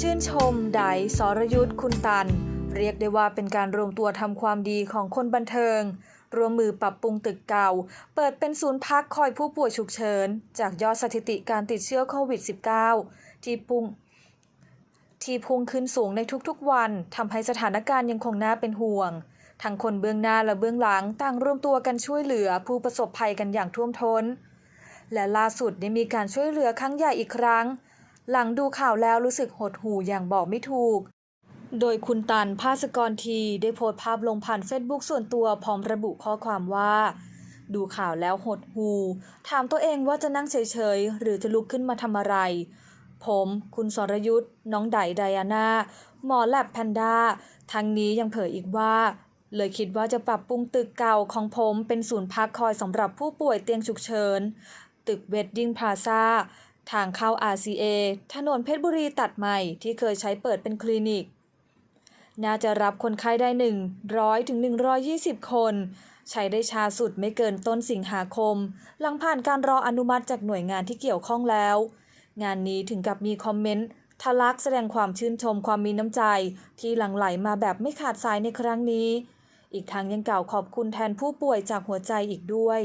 ชื่นชมไดสรยุทธ์คุณตัน เรียกได้ว่าเป็นการรวมตัวทำความดีของคนบันเทิง ร่วมมือปรับปรุงตึกเก่า เปิดเป็นศูนย์พักคอยผู้ป่วยฉุกเฉิน จากยอดสถิติการติดเชื้อโควิด -19 ที่พุ่งที่พุ่งขึ้นสูงในทุกๆวันทำให้สถานการณ์ยังคงน่าเป็นห่วง ทั้งคนเบื้องหน้าและเบื้องหลังต่างรวมตัวกันช่วยเหลือผู้ประสบภัยกันอย่างท่วมท้น และล่าสุดได้มีการช่วยเหลือครั้งใหญ่อีกครั้ง หลังดูข่าวแล้วรู้สึกหดหู่อย่างบอกไม่ถูก โดยคุณตันภาสกรทีได้โพสต์ภาพลงผ่านเฟซบุ๊กส่วนตัวพร้อมระบุข้อความว่า ดูข่าวแล้วหดหู่ถามตัวเองว่าจะนั่งเฉยๆ หรือจะลุกขึ้นมาทำอะไร ผม คุณสรยุทธ์น้องไดไดอาน่าหมอแลบแพนด้าทั้งนี้ยังเผยอีกว่าเลยคิดว่าจะปรับปรุงตึกเก่าของผมเป็นศูนย์พักคอยสำหรับผู้ป่วยเตียงฉุกเฉิน ตึกเวดดิ้งพลาซา ทางเข้า RCA ถนนเพชรบุรีตัดใหม่ที่เคยใช้เปิดเป็นคลินิก น่าจะรับคนไข้ได้ 100ถึง120 คน ใช้ได้ช้าสุดไม่เกินต้นสิงหาคม หลังผ่านการรออนุมัติจากหน่วยงานที่เกี่ยวข้องแล้ว งานนี้ถึงกับมีคอมเมนต์ทะลักแสดงความชื่นชมความมีน้ำใจ ที่หลั่งไหลมาแบบไม่ขาดสายในครั้งนี้ อีกทั้งยังกล่าวขอบคุณแทนผู้ป่วยจากหัวใจอีกด้วย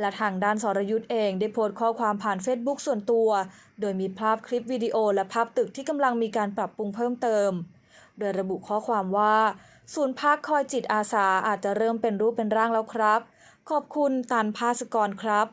และทางด้านสรยุทธ์เองได้โพสต์ข้อความผ่านเฟซบุ๊กส่วนตัว โดยมีภาพคลิปวิดีโอและภาพตึกที่กำลังมีการปรับปรุงเพิ่มเติม โดยระบุข้อความว่า ศูนย์พักคอยจิตอาสาอาจจะเริ่มเป็นรูปเป็นร่างแล้วครับ ขอบคุณตันภาสกรครับ